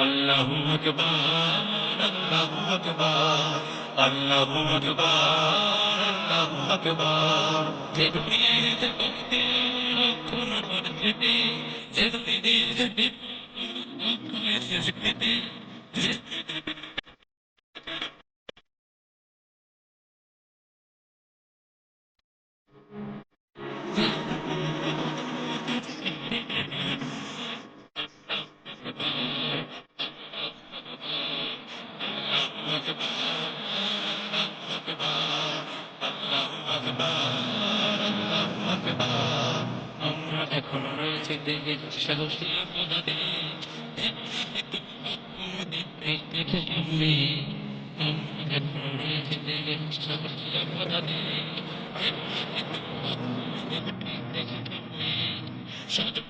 আল্লাহু আকবার আল্লাহু আকবার আল্লাহু আকবার আল্লাহু আকবার জিবরিল জিবরিল কোন পরিস্থিতি জিবরিল জিবরিল আমরা এখন রয়েছে দেহের সাহসী অপরাধে আমরা এখন রয়েছে দেহের সাহসী অপরাধে আল্লাহু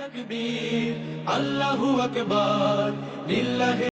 তকবীর আল্লাহু আকবার লিল্লাহি